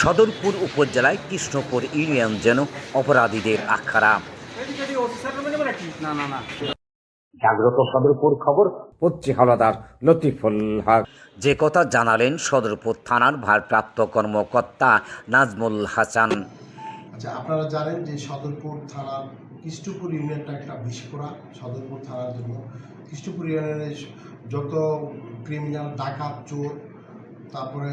সদরপুর উপজেলায় কৃষ্ণপুর ইউনিয়ন যেন অপরাধীদের না জাগ্রত সদরপুর খবর পত্রী হলাদার লতিফুল হক। যে কথা জানালেন সদরপুর থানার ভারপ্রাপ্ত কর্মকর্তা নাজমুল হাসান। আচ্ছা আপনারা জানেন যে সদরপুর থানার কৃষ্ণপুর ইউনিয়নটা একটা বিস্ফোরা সদরপুর থানার জন্য। কৃষ্ণপুর ইউনিয়নের যত ক্রিমিনাল ডাকাত চোর তারপরে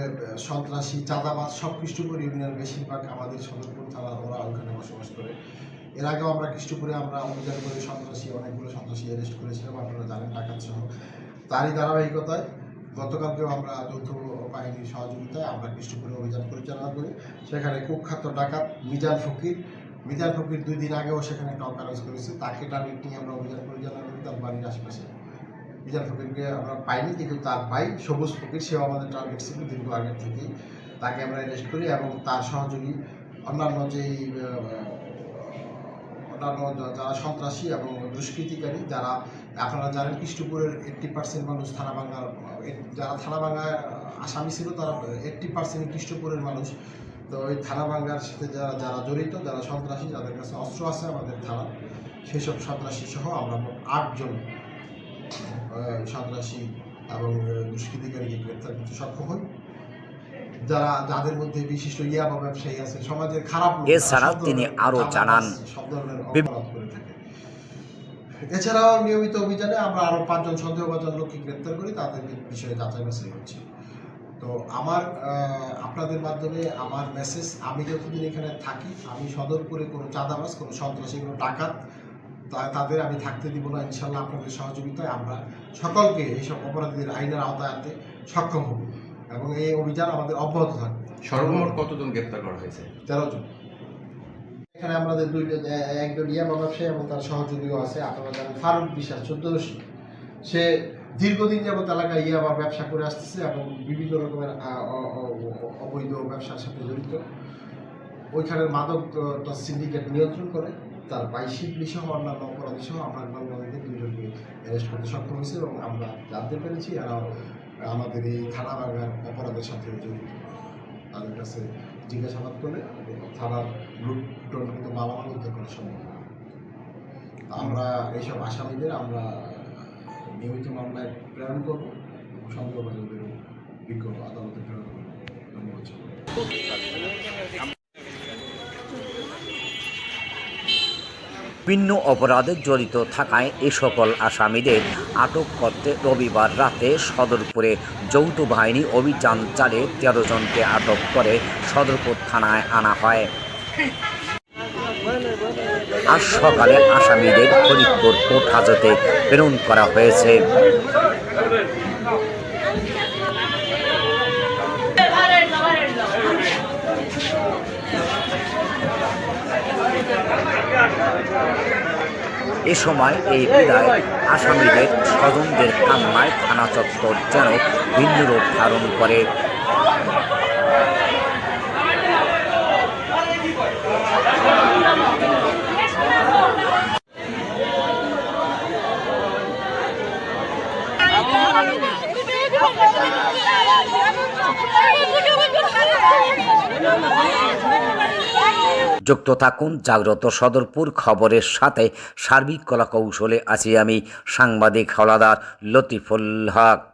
সন্ত্রাসী, চাঁদাবাজ সব কৃষ্ণপুর ইউনিয়নের বেশিরভাগ আমাদের সদরপুর থানার ওরা ওখানে বসবাস করে। এর আগেও আমরা কৃষ্ণপুরে আমরা অভিযান করে সন্ত্রাসী, অনেকগুলো সন্ত্রাসী অ্যারেস্ট করেছিলাম, আপনারা জানেন ডাকাত সহ। তারই ধারাবাহিকতায় গতকালকেও আমরা যৌথ বাহিনীর সহযোগিতায় আমরা কৃষ্ণপুরে অভিযান পরিচালনা করি। সেখানে কুখ্যাত ডাকাত মিজান ফকির মিজান ফকির দুই দিন আগেও সেখানে একটা অকারেন্স করেছে। তাকে টার্গেট নিয়ে আমরা অভিযান পরিচালনা করি তার বাড়ির আশেপাশে। মিজান ফকিরকে আমরা পাইনি, কিন্তু তার ভাই সবুজ ফকির, সেও আমাদের টার্গেট ছিল দীর্ঘ আগের থেকেই তাকে আমরা অ্যারেস্ট করি এবং তার সহযোগী অন্যান্য যেই অন্যান্য যারা সন্ত্রাসী এবং দুষ্কৃতিকারী যারা, আপনারা জানেন কৃষ্ণপুরের এইট্টি পার্সেন্ট মানুষ থানা থানাভাঙ্গার যারা থানা থানাভাঙ্গায় আসামি ছিল তারা এইট্টি পার্সেন্ট কৃষ্ণপুরের মানুষ। তো ওই থানা থানাভাঙ্গার সাথে যারা যারা জড়িত, যারা সন্ত্রাসী, যাদের কাছে অস্ত্র আছে আমাদের থানা সেসব সন্ত্রাসী সহ আমরা আটজন সন্ত্রাসী এবং দুষ্কৃতিকারীকে গ্রেপ্তার করতে সক্ষম হই যারা যাদের মধ্যে বিশিষ্ট ইয়াবা ব্যবসায়ী আছে সমাজের খারাপ এছাড়াও তিনি আরও জানান, সব ধরনের অপরাধ করে থাকে। এছাড়াও নিয়মিত অভিযানে আমরা আরও পাঁচজন সন্দেহভাজন লোককে গ্রেপ্তার করি তাদের বিষয়ে যাচাই বাছাই করছি। তো আমার আপনাদের মাধ্যমে আমার মেসেজ আমি যতদিন এখানে থাকি আমি সদরপুরে কোনো চাঁদাবাজ কোনো সন্ত্রাসী কোনো ডাকাত তাদের আমি থাকতে দিব না ইনশাল্লাহ আপনাদের সহযোগিতায় আমরা সকলকে এইসব অপরাধীদের আইনের আওতায় আনতে সক্ষম হব এবং এই অভিযান আমাদের অব্যাহত থাকবে। সর্বমোট কতজন গ্রেপ্তার করা হয়েছে? তেরো জন। এখানে আমাদের দুইজন একজন ইয়াবা ব্যবসায়ী এবং তার সহযোগীও আছে আপনারা জানেন ফারুক বিশ্বাস চোদ্দশী সে দীর্ঘদিন যাবত এলাকায় ইয়াবা ব্যবসা করে আসতেছে এবং বিভিন্ন রকমের অবৈধ ব্যবসার সাথে জড়িত। ওইখানের মাদক সিন্ডিকেট নিয়ন্ত্রণ করে। তার ভাই শিবলি সহ অন্যান্য অপরাধী সহ আমরা গঙ্গানদীতে দুইজনকে অ্যারেস্ট করতে সক্ষম হয়েছে এবং আমরা জানতে পেরেছি এরা আমাদের এই থানা বাগান অপরাধের সাথে জড়িত। তাদের কাছে জিজ্ঞাসাবাদ করলে থানার লুটন কিন্তু মালামাল উদ্ধার করা সম্ভব আমরা এইসব আসামিদের আমরা নিয়মিত মামলায় প্রেরণ করব। সন্দেহভাজনদের বিজ্ঞ আদালতে প্রেরণ করব। ধন্যবাদ। ভিন্ন অপরাধে জড়িত থাকায় এ সকল আসামিদের আটক করতে রবিবার রাতে সদরপুরে যৌথ বাহিনী অভিযান চালিয়ে তেরো জনকে আটক করে সদরপুর থানায় আনা হয়। আজ সকালে আসামিদের ফরিদপুর কোর্ট হাজতে প্রেরণ করা হয়েছে। এ সময় এই বিদায় আসামিদের স্বজনদের কান্নায় থানা চত্বর যেন ভিন্ন রূপ ধারণ করে। যুক্ত থাকুন। জাগ্রত সদরপুর খবরের সাথে সার্বিক কলাকৌশলে আছি আমি সাংবাদিক হলাদার লতিফুল হক।